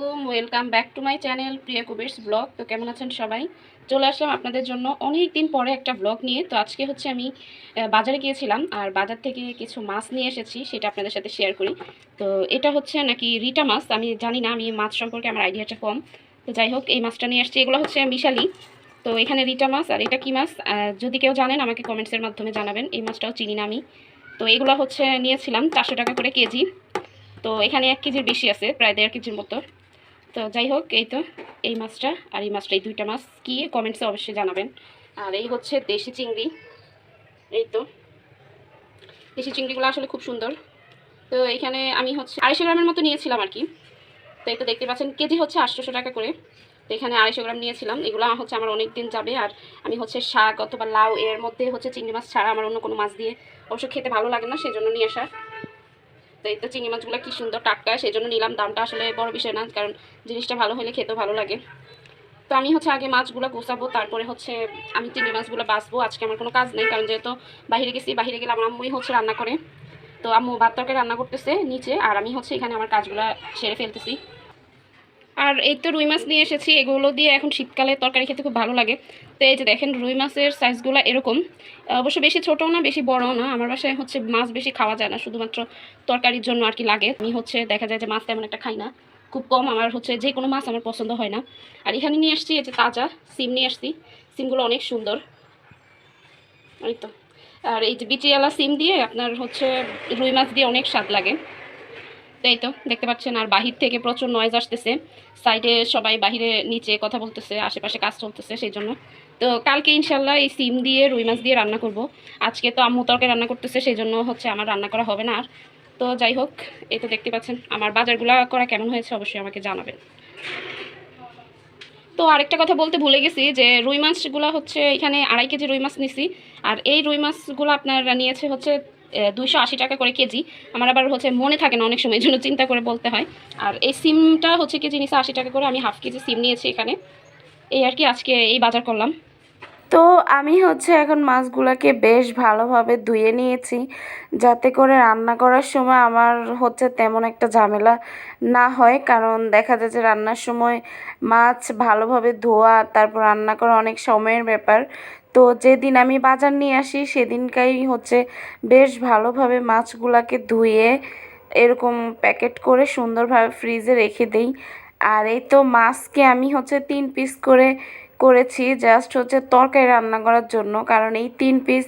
আলাইকুম welcome back to my channel Priya Kuber's blog তো কেমন আছেন সবাই? চলে আসলাম আপনাদের জন্য অনেক দিন পরে একটা ব্লগ নিয়ে। তো আজকে হচ্ছে আমি বাজারে গিয়েছিলাম আর বাজার থেকে কিছু মাছ নিয়ে এসেছি, সেটা আপনাদের সাথে শেয়ার করি। তো এটা হচ্ছে নাকি রিটা মাছ, আমি জানি না, আমি মাছ সম্পর্কে আমার আইডিয়াটা কম। তো যাই হোক, এই মাছটা নিয়ে আসছি। এগুলো হচ্ছে মিশালি। তো এখানে রিটা মাছ, আর এটা কি মাছ? যদি কেউ জানেন, আমাকে কমেন্টসের মাধ্যমে জানাবেন। এই মাছটাও চিনি না আমি। তো এগুলো হচ্ছে নিয়েছিলাম চারশো টাকা করে কেজি। তো এখানে এক কেজির বেশি আছে, প্রায় দেড় কেজির মতো। তো যাই হোক, এই তো, এই মাছটা আর এই মাছটা, এই দুইটা মাছ কি কমেন্টসে অবশ্যই জানাবেন। আর এই হচ্ছে দেশি চিংড়ি। এই তো, দেশি চিংড়িগুলো আসলে খুব সুন্দর। তো এখানে আমি হচ্ছে আড়াইশো গ্রামের মতো নিয়েছিলাম আর কি। তো এই তো দেখতে পাচ্ছেন, কেজি হচ্ছে আটশোশো টাকা করে। তো এখানে আড়াইশো গ্রাম নিয়েছিলাম। এগুলো হচ্ছে আমার অনেক দিন যাবে। আর আমি হচ্ছে শাক অথবা লাউ এর মধ্যে হচ্ছে চিংড়ি মাছ ছাড়া আমার অন্য কোনো মাছ দিয়ে অবশ্য খেতে ভালো লাগে না সেই জন্য নিয়ে আসা তো তো চিংড়ি মাছগুলো কি সুন্দর টাটকা সেই জন্য নিলাম। দামটা আসলে বড় বিষয় না, কারণ জিনিসটা ভালো হলে খেতেও ভালো লাগে। তো আমি হচ্ছে আগে মাছগুলো গোছাবো, তারপরে হচ্ছে আমি চিংড়ি মাছগুলো বাঁচবো আজকে আমার কোনো কাজ নেই, কারণ যেহেতু বাইরে গেছি, বাইরে গেলে আমার আম্মুই হচ্ছে রান্না করে। তো আম্মু ভাত তরকারি রান্না করতেছে নিচে, আর আমি হচ্ছে এখানে আমার কাজগুলো সেরে ফেলতেছি। আর এই তো রুই মাছ নিয়ে এসেছি, এগুলো দিয়ে এখন শীতকালে তরকারি খেতে খুব ভালো লাগে। তো এই যে দেখেন, রুই মাছের সাইজগুলো এরকম। অবশ্য বেশি ছোটও না, বেশি বড়ও না। আমার বাসায় হচ্ছে মাছ বেশি খাওয়া যায় না, শুধুমাত্র তরকারির জন্য আর কি লাগে। আমি হচ্ছে দেখা যায় যে মাছ তেমন একটা খাই না। খুব কম আমার হচ্ছে যে কোনো মাছ আমার পছন্দ হয় না। আর এখানে নিয়ে আসছি এই যে তাজা সিম নিয়ে আসছি। সিমগুলো অনেক সুন্দর। এই তো। আর এই যে বিচিয়ালা সিম দিয়ে আপনার হচ্ছে রুই মাছ দিয়ে অনেক স্বাদ লাগে। তো এই তো, দেখতে পাচ্ছেন, আর বাহির থেকে প্রচুর নয়েজ আসতেছে। সাইডে সবাই বাহিরে নিচে কথা বলতেছে, আশেপাশে কাজ চলতেছে, সেই জন্য। তো কালকে ইনশাল্লাহ এই সিম দিয়ে, রুই মাছ দিয়ে রান্না করব। আজকে তো আম্মু তরকারি রান্না করতেছে, সেই জন্য হচ্ছে আমার রান্না করা হবে না আর। তো যাই হোক, এই তো দেখতে পাচ্ছেন, আমার বাজারগুলো করা কেমন হয়েছে অবশ্যই আমাকে জানাবেন। তো আরেকটা কথা বলতে ভুলে গেছি যে, রুই মাছগুলো হচ্ছে এখানে আড়াই কেজি রুই মাছ নিছি। আর এই রুই মাছগুলো আপনার নিয়েছে হচ্ছে দুইশো আশি টাকা করে কেজি। আমার আবার হচ্ছে মনে থাকে না অনেক সময়, এই জন্য চিন্তা করে বলতে হয়। আর এই সিমটা হচ্ছে কেজি নিচে আশি টাকা করে আমি হাফ কেজি সিম নিয়েছি এখানে। এই আর কি আজকে এই বাজার করলাম। তো আমি হচ্ছে এখন মাছগুলোকে বেশ ভালোভাবে ধুয়ে নিয়েছি, যাতে করে রান্না করার সময় আমার হচ্ছে তেমন একটা ঝামেলা না হয়। কারণ দেখা যায় যে রান্নার সময় মাছ ভালোভাবে ধোয়া, তারপর রান্না করা অনেক সময়ের ব্যাপার। তো যেদিন আমি বাজার নিয়ে আসি, সেদিনকাই হচ্ছে বেশ ভালোভাবে মাছগুলোকে ধুয়ে এরকম প্যাকেট করে সুন্দরভাবে ফ্রিজে রেখে দেই। আর এই তো মাছকে আমি হচ্ছে তিন পিস করে করেছি, জাস্ট হচ্ছে তরকারি রান্না করার জন্য। কারণ এই তিন পিস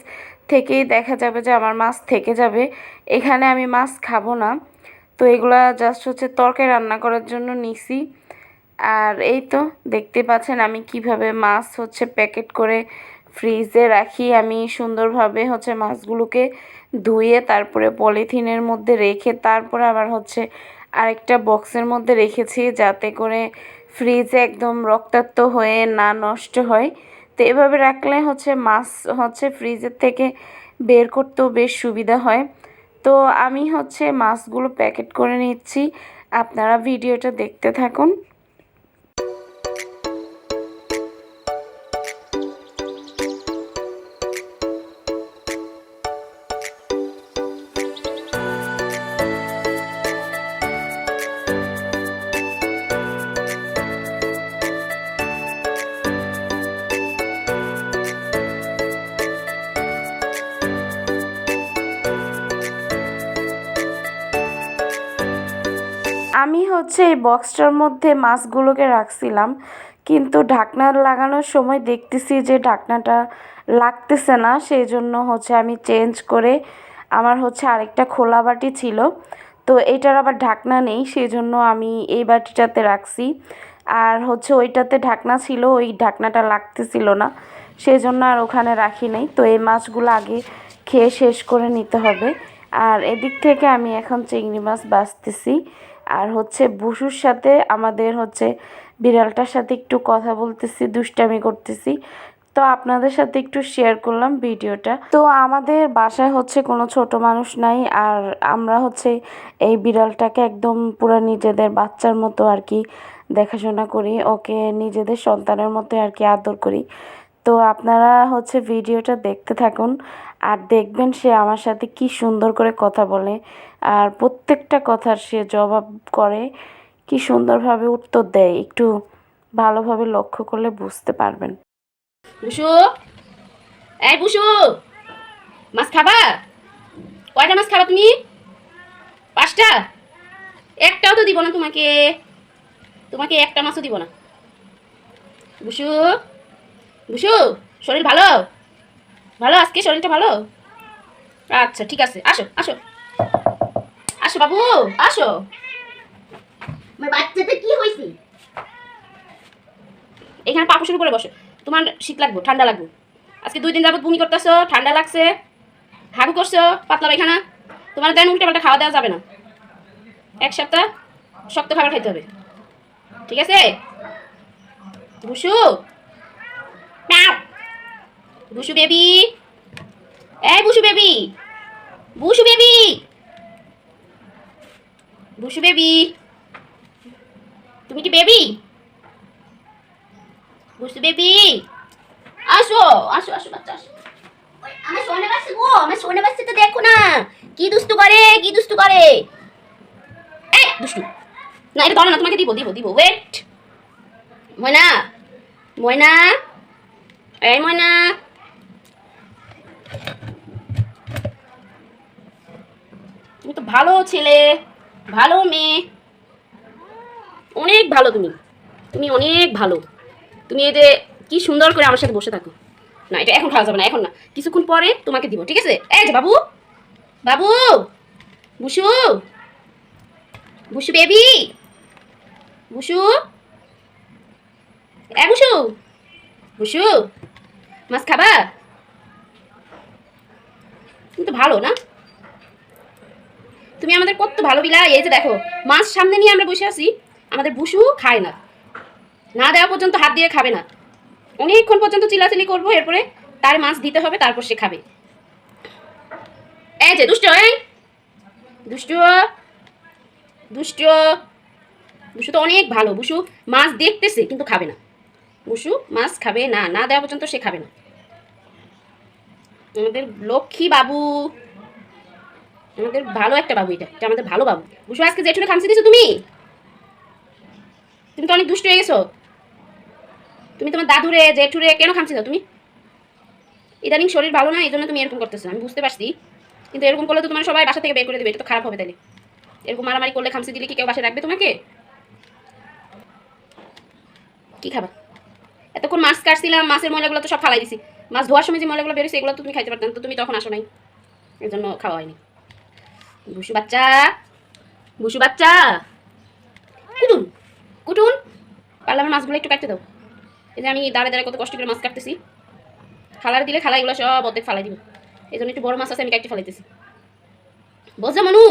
থেকেই দেখা যাবে যে আমার মাছ থেকে যাবে। এখানে আমি মাছ খাব না। তো এগুলা জাস্ট হচ্ছে তরকারি রান্না করার জন্য নিছি। আর এই তো দেখতে পাচ্ছেন আমি কীভাবে মাছ হচ্ছে প্যাকেট করে ফ্রিজে রাখি, আমি সুন্দরভাবে হচ্ছে মাছগুলোকে ধুয়ে তারপরে পলিথিনের মধ্যে রেখে তারপরে আবার হচ্ছে আরেকটা বক্সের মধ্যে রেখেছি যাতে করে ফ্রিজে একদম রক্তাক্ত হয়ে না নষ্ট হয়। তো এভাবে রাখলে হচ্ছে মাছ হচ্ছে ফ্রিজের থেকে বের করতেও বেশ সুবিধা হয়। তো আমি হচ্ছে মাছগুলো প্যাকেট করে নিচ্ছি, আপনারা ভিডিওটা দেখতে থাকুন। হচ্ছে এই বক্সটার মধ্যে মাছগুলোকে রাখছিলাম। কিন্তু ঢাকনা লাগানোর সময় দেখতেছি যে ঢাকনাটা লাগতেছে না, সেই জন্য হচ্ছে আমি চেঞ্জ করে আমার হচ্ছে আরেকটা খোলা বাটি ছিল। তো এটার আবার ঢাকনা নেই, সেই জন্য আমি এই বাটিটাতে রাখছি। আর হচ্ছে ওইটাতে ঢাকনা ছিল, ওই ঢাকনাটা লাগতেছিল না, সেই জন্য আর ওখানে রাখি নাই। তো এই মাছগুলো আগে খেয়ে শেষ করে নিতে হবে। আর এদিক থেকে আমি এখন চিংড়ি মাছ বাছতেছি। আর হচ্ছে বসুর সাথে আমাদের হচ্ছে বিড়ালটার সাথে একটু কথা বলতেছি, দুষ্টামি করতেছি। তো আপনাদের সাথে একটু শেয়ার করলাম ভিডিওটা। তো আমাদের বাসায় হচ্ছে কোনো ছোট মানুষ নাই আর আমরা হচ্ছে এই বিড়ালটাকে একদম পুরো নিজেদের বাচ্চার মতো আর কি দেখাশোনা করি, ওকে নিজেদের সন্তানের মতো আর কি আদর করি। তো আপনারা হচ্ছে ভিডিওটা দেখতে থাকুন আর দেখবেন সে আমার সাথে কি সুন্দর করে কথা বলে আর প্রত্যেকটা কথার সে জবাব করে, কি সুন্দরভাবে উত্তর দেয়, একটু ভালোভাবে লক্ষ্য করলে বুঝতে পারবেন। বুসু? এই বুসু! মাছ খাবা? কয়টা মাছ খাবা তুমি? পাঁচটা? একটাও তো দিব না তোমাকে। তোমাকে একটা মাছও দিব না। বুসু? বুসু শরীর ভালো? ভালো আজকে? শরীরটা ভালো? আচ্ছা ঠিক আছে। আসো আসো। আসো বাবু আসো। আমার বাচ্চাটা কি হয়েছে? এখানে পাপু শুরু করে বসো। তোমার শীত লাগবে ঠান্ডা লাগবে। আজকে দুই দিন যাবত বমি করতেছো ঠান্ডা লাগছে। হাগু করছ পাতলা পায়খানা। তোমার দেন উল্টে পাল্টা খাওয়া দেওয়া যাবে না। এক সপ্তাহ শক্ত খাবার খাইতে হবে। ঠিক আছে? বুসু ম্যাও বুসু বেবি এই বুসু বেবি বুসু বেবি বুসু বেবি তুমি কি বেবি বুঝতে বেবি আসো আসো আসো আমার সোনে বাচ্চা গো দেখো না। কি দুষ্টু করে, কি দুষ্টু করে। এই, দুষ্টু। না, এটা ধরো না, তোমাকে দিব দিব দিব। ওয়েট ময়না ময়না। এই ময়না তুমি তো ভালো ছেলে, ভালো মেয়ে। অনেক ভালো তুমি। তুমি অনেক ভালো। তুমি এই যে কি সুন্দর করে আমার সাথে বসে থাকো। না, এটা এখন খাওয়া যাবে না, এখন না। কিছুক্ষণ পরে তোমাকে দিব, ঠিক আছে? এই যে বাবু বাবু, বুসু বুসু বেবি, বুসু। এ, বুসু বুসু। মাছ খাবা? তুমি তো ভালো না? তুমি আমাদের কত ভালো বিলা এই যে দেখো, মাছ সামনে নিয়ে আমরা বসে আছি, আমাদের বুসু খায় না। না দেওয়া পর্যন্ত হাত দিয়ে খাবে না। অনেকক্ষণ পর্যন্ত চিল্লাচিল্লি করব, এরপরে তার মাছ দিতে হবে, তারপর সে খাবে। এই যে, দুষ্ট দুষ্ট দুষ্ট, বুসু তো অনেক ভালো। বুসু মাছ দেখতেছে, কিন্তু খাবে না। বুসু মাছ খাবে না না দেওয়া পর্যন্ত সে খাবে না। আমাদের লক্ষ্মী বাবু। আমাদের ভালো একটা বাবু এটা এটা আমাদের ভালো বাবু। বুসু, আজকে জেঠুরে খামসি দিছো তুমি? তুমি তো অনেক দুষ্ট হয়ে গেছো। তুমি তোমার দাদুরে, জেঠুরে কেন খামছি দাও তুমি? ইদানিং শরীর ভালো না, এই জন্য তুমি এরকম করতেছো, আমি বুঝতে পারছি। কিন্তু এরকম করলে তো তোমার সবাই বাসা থেকে বের করে দেবে, এটা তো খারাপ হবে তাহলে। এরকম মারামারি করলে খামসি দিলে কি কেউ বাসায় রাখবে তোমাকে? কি খাবা? এতক্ষণ মাছ কাটছিলাম, মাছের ময়লাগুলো তো সব ফালাই দিছি। মাছ ধোয়ার সময় যে ময়লাগুলো বেরোছে এগুলো তো তুমি খাইতে পারতাম তো তুমি তখন আসো নাই। এর জন্য খাওয়া হয়নি। বুসু বাচ্চা বুসু বাচ্চা। কুটুন কুটুন পারলে আমার মাছগুলো একটু কাটতে দাও। এই যে আমি দাঁড়ে দাঁড়ে কত কষ্ট করে মাছ কাটতেছি। খালার দিলে খালা এগুলো সব অর্ধেক ফালাই দিব। এই জন্য একটু বড় মাছ আছে, আমি কাটতে ফালাইতেছি। বোঝা মানু?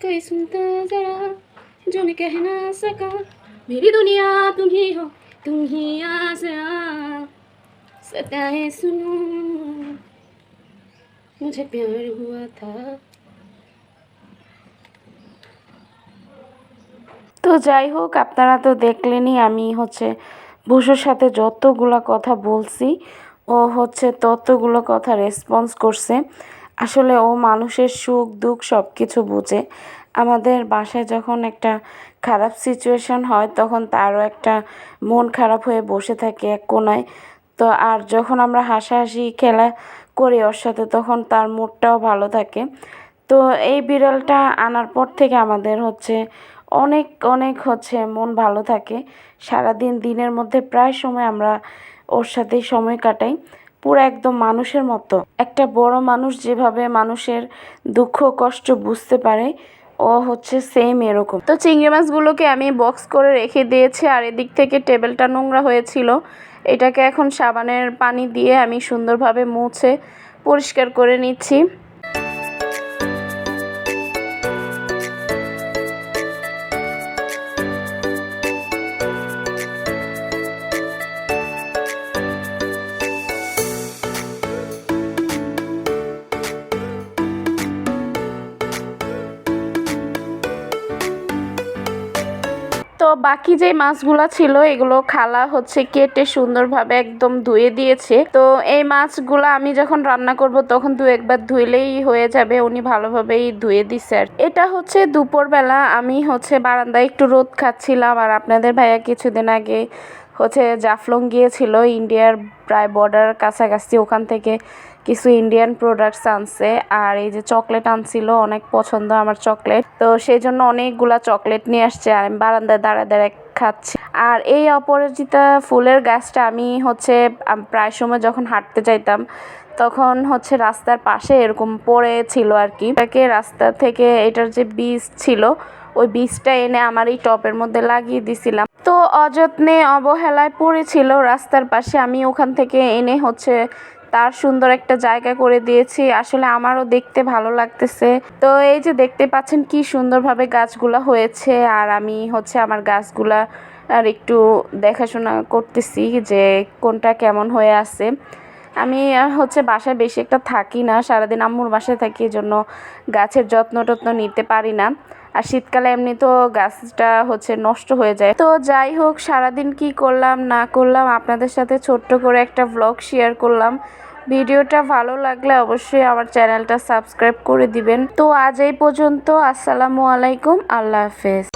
কে সুন্দর যারা जो मैं कह ना सका मेरी दुनिया तुम ही हो तुम ही आज़ा सताए सुनो मुझे प्यार हुआ था তো যাই হোক আপনারা তো দেখলেনই আমি হচ্ছে বুসুর সাথে যতগুলো কথা বলছি ও হচ্ছে ততগুলো কথা রেসপন্স করছে আসলে ও মানুষের সুখ দুঃখ সব কিছু বুঝে আমাদের বাসায় যখন একটা খারাপ সিচুয়েশন হয়, তখন তারও একটা মন খারাপ হয়ে বসে থাকে এক কোনায়। তো আর যখন আমরা হাসাহাসি খেলা করি ওর সাথে, তখন তার মুডটাও ভালো থাকে। তো এই বিড়ালটা আনার পর থেকে আমাদের হচ্ছে অনেক অনেক হচ্ছে মন ভালো থাকে। সারাদিন দিনের মধ্যে প্রায় সময় আমরা ওর সাথেই সময় কাটাই। পুরো একদম মানুষের মতো। একটা বড় মানুষ যেভাবে মানুষের দুঃখ, কষ্ট বুঝতে পারে ও হচ্ছে সেম এরকম। তো চিংড়ি মাছগুলোকে আমি বক্স করে রেখে দিয়েছি, আর এদিক থেকে টেবিলটা নোংরা হয়েছিল। এটাকে এখন সাবানের পানি দিয়ে আমি সুন্দরভাবে মুছে পরিষ্কার করে নিচ্ছি। বাকি যে মাছগুলো ছিল, এগুলো খালা হচ্ছে কেটে সুন্দরভাবে একদম ধুয়ে দিয়েছে। তো এই মাছগুলো আমি যখন রান্না করব, তখন দু একবার ধুইলেই হয়ে যাবে। উনি ভালোভাবেই ধুয়ে দিছে আর এটা হচ্ছে দুপুরবেলা। আমি হচ্ছে বারান্দায় একটু রোদ খাচ্ছিলাম আর আপনাদের ভাইয়া কিছুদিন আগে হচ্ছে জাফলং গিয়েছিল, ইন্ডিয়ার প্রায় বর্ডার কাছাকাছি ওখান থেকে কিছু ইন্ডিয়ান প্রোডাক্টস আনছে, আর এই যে চকলেট আনছিল, অনেক পছন্দ আমার চকলেট তো সেই জন্য অনেকগুলা চকলেট নিয়ে আসছে, আর আমি বারান্দায় দাঁড়া দাঁড়ায় খাচ্ছি। আর এই অপরাজিতা ফুলের গাছটা আমি হচ্ছে প্রায় সময় যখন হাঁটতে যাইতাম, তখন হচ্ছে রাস্তার পাশে এরকম পড়ে ছিল আর কি। এটাকে রাস্তা থেকে এটার যে বীজ ছিল, ওই বীজটা এনে আমার এই টপের মধ্যে লাগিয়ে দিছিলাম। তো অযত্নে অবহেলায় পড়েছিল রাস্তার পাশে, আমি ওখান থেকে এনে হচ্ছে তার সুন্দর একটা জায়গা করে দিয়েছি। আসলে আমারও দেখতে ভালো লাগতেছে। তো এই যে দেখতে পাচ্ছেন কি সুন্দরভাবে গাছগুলা হয়েছে, আর আমি হচ্ছে আমার গাছগুলা আর একটু দেখাশোনা করতেছি যে কোনটা কেমন হয়ে আছে। আমি হচ্ছে বাসায় বেশি একটা থাকি না, সারাদিন আম্মুর বাসায় থাকি এই জন্য গাছের যত্ন টত্ন নিতে পারি না। আর শীতকালে এমনি তো গাছটা হচ্ছে নষ্ট হয়ে যায়। তো যাই হোক, সারাদিন কি করলাম, না করলাম, আপনাদের সাথে ছোট্ট করে একটা ব্লগ শেয়ার করলাম। ভিডিওটা ভালো লাগলে অবশ্যই আমার চ্যানেলটা সাবস্ক্রাইব করে দিবেন। তো আজ এই পর্যন্ত, আসসালামু আলাইকুম, আল্লাহ হাফেজ।